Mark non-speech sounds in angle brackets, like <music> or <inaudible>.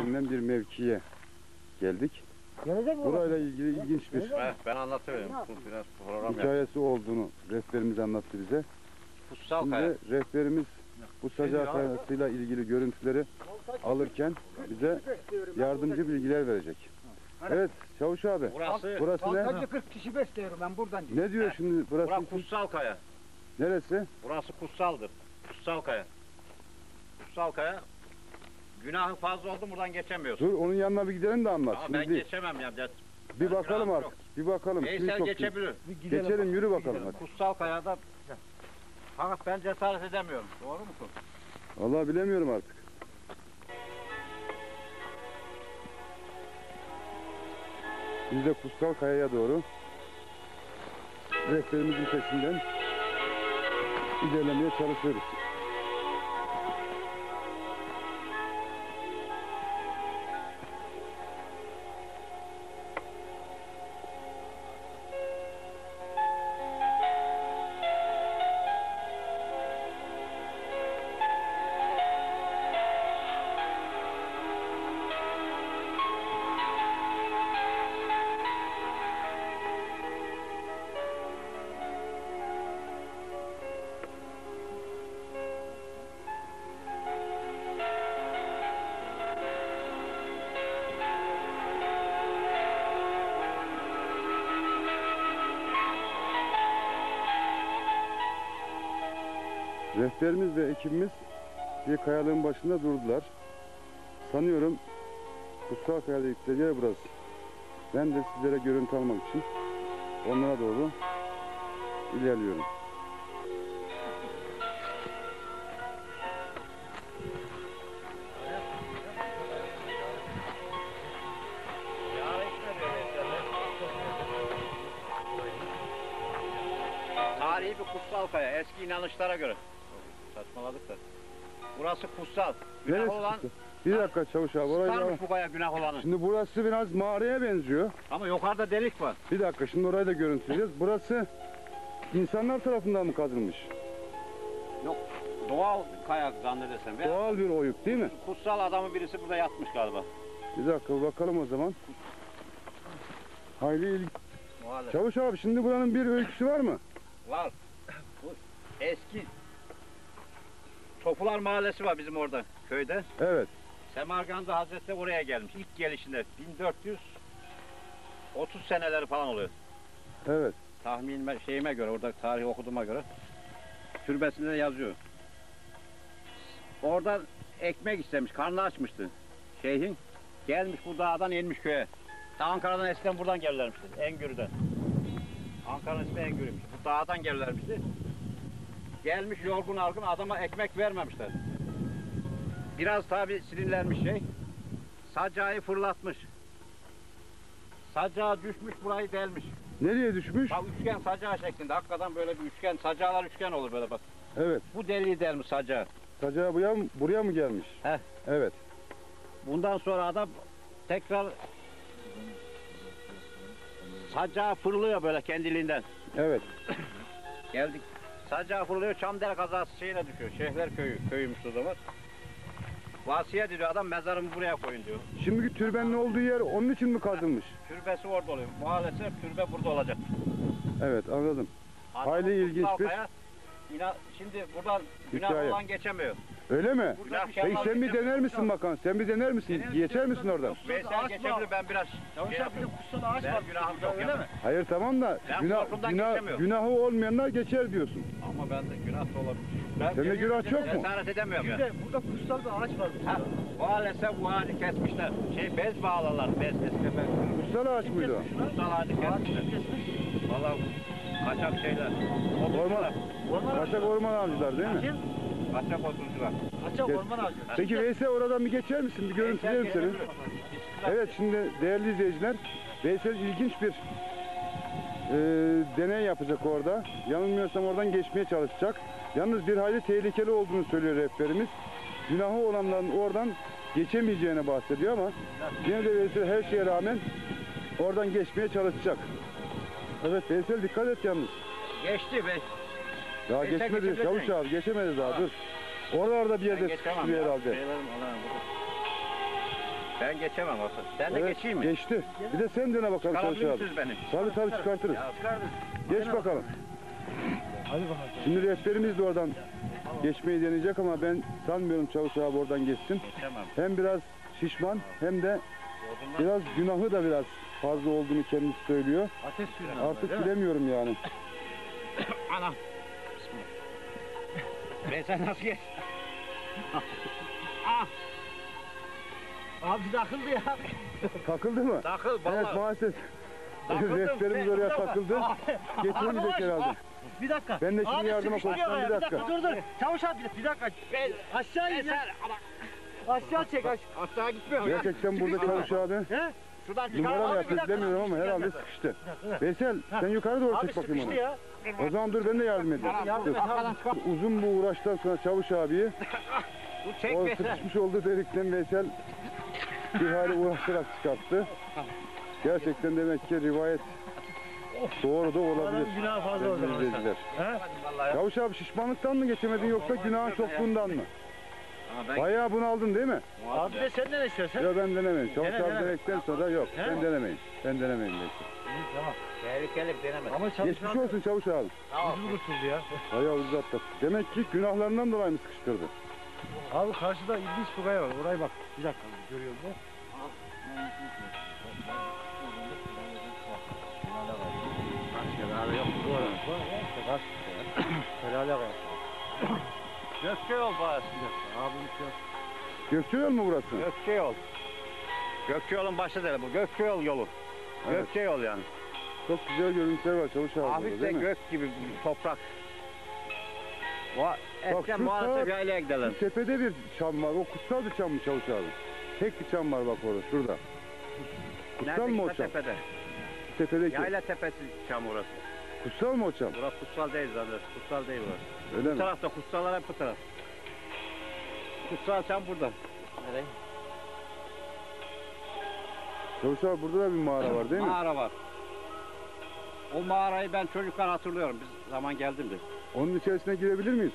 denilen bir mevkiye geldik. Gelecek mi? Burayla ilgili ilginç bir Ben, ben anlatıvereyim. Bu biraz program yap. hikayesi olduğunu rehberimiz anlattı bize. Kutsal kaya. Şimdi rehberimiz bu saca kayasıyla ilgili görüntüleri alırken bize yardımcı bilgiler verecek. Evet Çavuş abi Burası, burası ne? Sadece 40 kişi besliyorum ben buradan. Ne diyor şimdi burası? burası kutsal kaya. Neresi? Burası kutsaldır. Kutsal kaya. Kutsal kaya. Günahı fazla oldu buradan geçemiyorsun. Dur onun yanına bir gidelim de anlat. Ama Şimdi ben değil. geçemem ya. de- Bir bakalım artık. Bir bakalım. Kimi Veysel çok geçebilir. Geçelim yürü bakalım hadi. Kutsal kayada fakat ben cesaret edemiyorum. Doğru musun? Vallahi bilemiyorum artık. Biz de Kutsal Kaya'ya doğru rehberimizin peşinden ilerlemeye çalışıyoruz. Rehberimiz ve ekibimiz bir kayalığın başında durdular. Sanıyorum Kutsal Kaya dedikleri yer burası. Ben de sizlere görüntü almak için onlara doğru ilerliyorum. Tarihi bir kutsal kaya. Eski inanışlara göre. Saçmaladık da. Burası kutsal. Günah Neresi olan kutsal? Bir dakika Çavuş abi orayı sıkarmış bu kaya günah olanı. Şimdi burası biraz mağaraya benziyor. Ama yukarıda delik var. Bir dakika şimdi orayı da görüntüleyeceğiz. Burası insanlar tarafından mı kazılmış? Yok doğal kaya zannedersem. Ve Doğal bir oyuk değil mi? kutsal adamın birisi burada yatmış galiba. Bir dakika bakalım o zaman. Hayli ilgi. Çavuş abi şimdi buranın bir öyküsü var mı? Var. Bu eski Topular Mahallesi var bizim orada köyde. Evet. Semerkant'ta Hazretleri oraya gelmiş. İlk gelişinde 1430 seneleri falan oluyor. Evet. Tahminime şeyime göre orada tarih okuduğuma göre türbesinde de yazıyor. Oradan ekmek istemiş, karnı açmıştı şeyhin. Gelmiş bu dağdan inmiş köye. Ta Ankara'dan eskiden buradan gelirlermişti, Engür'den. Ankara'nın ismi Engür'üymüş. Bu dağdan gelirlermişti. Gelmiş yorgun argın adama ekmek vermemişler. Biraz tabi sinirlenmiş şey. Sacağı fırlatmış. Sacağı düşmüş burayı delmiş. Nereye düşmüş? Bak üçgen sacağı şeklinde. Hakikaten böyle bir üçgen. Sacağlar üçgen olur böyle bak. Evet. Bu deliği delmiş sacağı. Sacağı buraya mı, buraya mı gelmiş? Heh. Evet. Bundan sonra adam tekrar sacağı fırlıyor böyle kendiliğinden. Evet. Geldik. Sacağı fırlıyor Çamdere kazası şeyine düşüyor. Şehler köyü, köyümüş o zaman. Vasiyet ediyor adam mezarımı buraya koyun diyor. Şimdiki türbenin olduğu yer onun için mi kazılmış? Türbesi orada oluyor. Maalesef türbe burada olacak. Evet anladım. Hayli ilginç bir- kaya, İna, şimdi buradan günah olan geçemiyor. Öyle mi? Günah Peki sen bir dener misin bakan? Sen bir dener misin? Geçer misin oradan? Veysel geçebilir ben biraz şey abi bir de kutsal ağaç Ben var. günahım yok Öyle mi? Hayır tamam da günah, günah, günahı olmayanlar geçer diyorsun. Ama bende günah da olabilir. Sende günah çok mu? cesaret edemiyorum ya. burada kutsal bir ağaç var. Ha, maalesef bu ağacı kesmişler. Şey bez bağlarlar, bez bez. Kutsal ağaç mıydı o? Kutsal ağacı kesmişler. Vallahi kaçak şeyler. Orman. Kaçak orman avcılar değil mi? Kaçak oturcular. Kaçak orman ağacı. Peki Veysel oradan bir geçer misin? Bir görüntüleyelim seni. Evet şimdi değerli izleyiciler Veysel ilginç bir e, deney yapacak orada. Yanılmıyorsam oradan geçmeye çalışacak. Yalnız bir hayli tehlikeli olduğunu söylüyor rehberimiz. Günahı olanların oradan geçemeyeceğini bahsediyor ama yine de Veysel her şeye rağmen oradan geçmeye çalışacak. Evet Veysel dikkat et yalnız. Geçti be. Daha Veysel geçmedi. geçebilir Çavuş abi geçemedi daha dur. Oralarda bir Ben yerde geçemem sıkıştırıyor ya. herhalde. Şeylerim, Ben geçemem olsun. Sen de geçeyim mi? Geçti. Bir de sen dene bakalım Çavuş abi. misiniz beni? Tabii tabii çıkartırız. Ya çıkardım. Geç bakalım. Hadi bakalım. Şimdi rehberimiz de oradan geçmeyi deneyecek ama ben sanmıyorum Çavuş abi oradan geçsin. Geçemem. Hem biraz şişman hem de biraz günahı da biraz fazla olduğunu kendisi söylüyor. Ateş suyuna. Artık bilemiyorum yani. Ana. Ben sen nasıl geç? ah, Abi takıldı ya. Takıldı mı? takıl Evet vallahi. maalesef. Takıldım. Rehberimiz oraya takıldı. Geçemeyecek herhalde. Bir dakika. Ben de şimdi Abi yardıma koşacağım, ya, bir dakika. Dur dur. Çavuş abi bir dakika. Ben, Aşağı in ya. Aşağı çek aşağı. aşağı gitmiyor. Gerçekten burada Çavuş abi He? Şuradan çıkar. numara mı bilemiyorum ama herhalde sıkıştı. Veysel sen yukarı doğru çek bakayım onu. ya. O zaman dur ben de yardım edeyim. Çıkar. Uzun bu uğraştan sonra Çavuş abiyi <laughs> Bu çek o sıkışmış olduğu delikten Veysel bir hali uğraşarak çıkarttı. Gerçekten demek ki rivayet doğru da olabilir. Günahı fazla o zaman. Çavuş abi şişmanlıktan mı geçemedin yoksa günahın çokluğundan mı? Ben Bayağı bunaldın değil mi? Abi de sen ne istiyorsun? Yok ben denemeyin. Çavuş Dene, abi dene. denedikten sonra yok. He? Ben denemeyin. Ben denemeyin Veysel. Tamam. tehlikeli bir denemedim. Ama Geçmiş çalışma olsun Çavuş abi. Tamam. ucuz kurtuldu ya. Bayağı ucuz atlattı. Demek ki günahlarından dolayı mı sıkıştırdı? Abi karşıda ilginç bir kaya var. Oraya bak. Bir dakika görüyor musun? Şelale yok. <coughs> Helale kaya. <coughs> Gökçe yol bağısı. Abim şu Gökçe yol mu burası? Gökçe yol. Gökçe yolun başı değil bu. Gökçe yol yolu. Evet. Gökçe yol yani. Çok güzel görüntüler var Çavuş abi. Hafif de gök gibi toprak. Bu eskiden sağ- yaylaya giderler. Şu tepede bir çam var. O kutsal bir çam mı Çavuş abi? Tek bir çam var bak orada şurada. Kutsal mı o Nerede? çam? Tepede. Tepedeki. Yayla tepesi çam orası. Kutsal mı o çam? Burası kutsal değil zaten. Kutsal değil burası. Öyle Bu mi? tarafta kutsallar hep bu taraf. Kutsal çam burada. Nereye? Çavuş abi burada da bir mağara var değil mi? Mağara var. O mağarayı ben çocukken hatırlıyorum. Biz zaman geldim de. Onun içerisine girebilir miyiz?